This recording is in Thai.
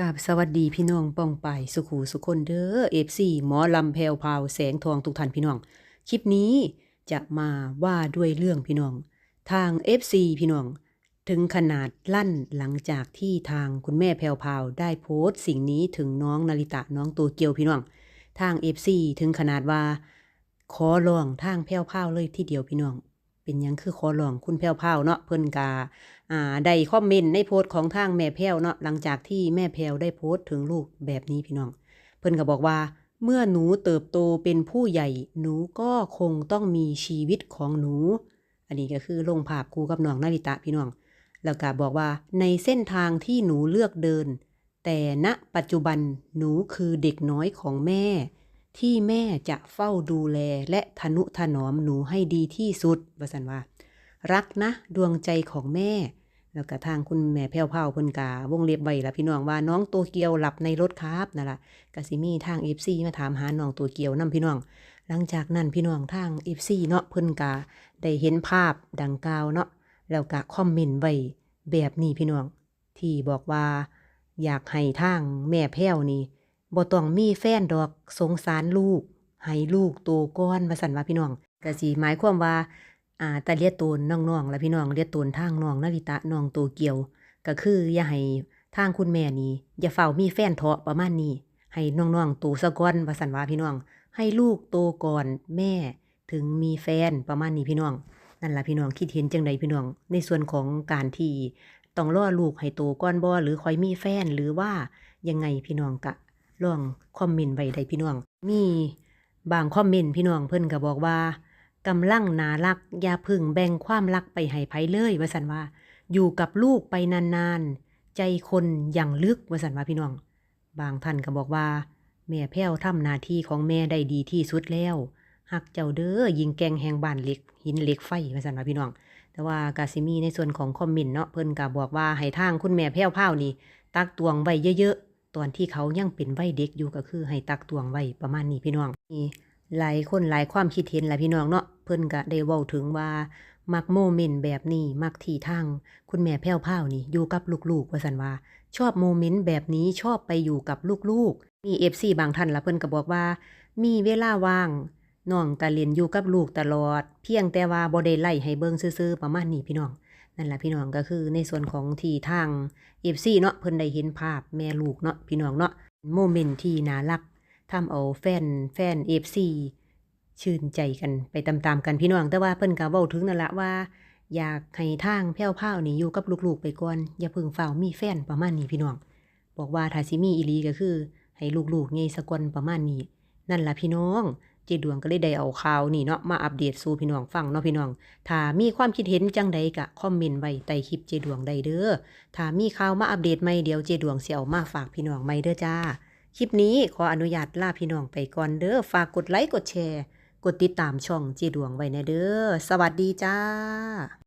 กาบสวัสดีพี่น้องป้องไปสุขูสุคนเด้อเอฟซีหมอลำแพวพาวแสงทองทุกท่านพี่น้อง คลิปนี้จะมาว่าด้วยเรื่องพี่น้อง ทาง FC พี่น้อง ถึงขนาดลั่นหลังจากที่ทางคุณแม่แพวพาวได้โพสต์สิ่งนี้ถึงน้องนาริตะน้องตัวเกียวพี่น้อง ทาง FC ถึงขนาดว่า ขอร้องทางแพวพาวเลยทีเดียวพี่น้อง เป็นยังคือขอร้องคุณแพรวพราเนาะเพิ่นกาอ่าได้คอมเมนต์ในโพสต์ของทางแม่แพ้วเนาะหลังจากที่แม่แพ้วได้โพสต์ถึงลูกแบบนี้พี่น้อง เพิ่นก็บอกว่า เมื่อหนูเติบโตเป็นผู้ใหญ่ หนูก็คงต้องมีชีวิตของหนู อันนี้ก็คือลงภาพครูกับน้องนาริตะพี่น้อง แล้วก็บอกว่าในเส้นทางที่หนูเลือกเดิน แต่ณปัจจุบันหนูคือเด็กน้อยของแม่ ที่แม่จะเฝ้าดูแลและทนุถนอมหนูให้ดีที่สุดว่าสันว่า รักนะดวงใจของแม่ แล้วก็ทางคุณแม่แพ้วเผาเพิ่นกาวงเล็บไว้ละพี่น้องว่าน้องตัวเกียวหลับในรถครับนั่นละก็สิมีทาง FC มาถามหาน้องตัวเกียวนํพี่น้อง หลังจากนั้นพี่น้องทาง FC เนาะเพิ่นกาได้เห็นภาพดังกล่าวเนาะแล้วก็คอมเมนต์ไว้แบบนี้พี่น้อง ที่บอกว่า อยากให้ทางแม่แพ้วนี่ บ่ต้องมีแฟนดอกสงสารลูก ให้ลูกโตก่อนว่าซั่นว่าพี่น้องก็สิหมายความว่าอ่าแต่เลียตนน้องๆและพี่น้องเลียตนทางน้องนาริตะน้องโตเกียว ก็คืออย่าให้ทางคุณแม่นี่อย่าเฝ้ามีแฟนเถาะประมาณนี้ ให้น้องๆโตซะก่อนว่าสันว่าพี่น้อง ให้ลูกโตก่อนแม่ถึงมีแฟนประมาณนี้พี่น้อง นั่นล่ะพี่น้องคิดเห็นจังใดพี่น้อง ในส่วนของการที่ต้องรอลูกให้โตก่อนบ่หรือคอยมีแฟนหรือว่ายังไงพี่น้องกะ ลองคอมเมนต์ไว้ได้พี่น้อง มีบางคอมเมนต์พี่น้องเพิ่นก็บอกว่ากำลังนารักอย่าพึ่งแบ่งความรักไปให้ไผเลยว่าสันว่า อยู่กับลูกไปนานๆ ใจคนอย่างลึกว่าสันว่าพี่น้อง บางท่านก็บอกว่า แม่แพ้วทำหนาที่ของแม่ได้ดีที่สุดแล้วหักเจ้าเด้อยิงแกงแหงบ้านเหล็กหินเหล็กไฟว่าสันว่าพี่น้อง แต่ว่ากาซิมีในส่วนของคอมเมนต์เนาะเพิ่นก็บอกว่าให้ทางคุณแม่แพ้วเผานี่ตักตวงไว้เยอะๆ ตอนที่เขายังเป็นวัยเด็กอยู่ก็คือให้ตักตวงไว้ประมาณนี้พี่น้องนี่หลายคนหลายความคิดเห็นแหละพี่น้องเนาะเพิ่นก็ได้เว้าถึงว่ามักโมเมนต์แบบนี้มักที่ทางคุณแม่แพ้วพราวนี่อยู่กับลูกๆว่าซั่นว่า ชอบโมเมนต์แบบนี้ชอบไปอยู่กับลูกๆ มี FC บางท่านละเพิ่นก็บอกว่า มีเวลาว่างน้องก็เล่นอยู่กับลูกตลอด เพียงแต่ว่าบ่ได้ไล่ให้เบิ่งซื่อๆประมาณนี้พี่น้อง นั่นแหละพี่น้องก็คือในส่วนของที่ทาง FC เนาะเพิ่นได้เห็นภาพแม่ลูกเนาะพี่น้องเนาะโมเมนต์ที่น่ารักทำเอาแฟนแฟนเอฟซีชื่นใจกันไปตามๆกันพี่น้องแต่ว่าเพิ่นก็เว้าถึงนั่นละว่า อยากให้ทางแพ้วพรานี่อยู่กับลูกๆไปก่อนอย่าเพิ่งเฝ้ามีแฟนประมาณนี้พี่น้อง บอกว่าถ้าสิมีอีลีก็คือ ให้ลูกๆใหญ่สะก่อนประมาณนี้ นั่นล่ะพี่น้อง เจดวงก็เลยได้เอาข่าวนี่เนาะมาอัปเดตสู่พี่น้องฟังเนาะพี่น้อง ถ้ามีความคิดเห็นจังใดกะคอมเมนต์ไว้ใต้คลิปเจดวงได้เด้อ ถ้ามีข่าวมาอัปเดตใหม่เดี๋ยวเจดวงเสิเอามาฝากพี่น้องใหม่เด้อจ้า คลิปนี้ขออนุญาตลาพี่น้องไปก่อนเด้อ ฝากกดไลค์กดแชร์ กดติดตามช่องเจดวงไว้นะเด้อ สวัสดีจ้า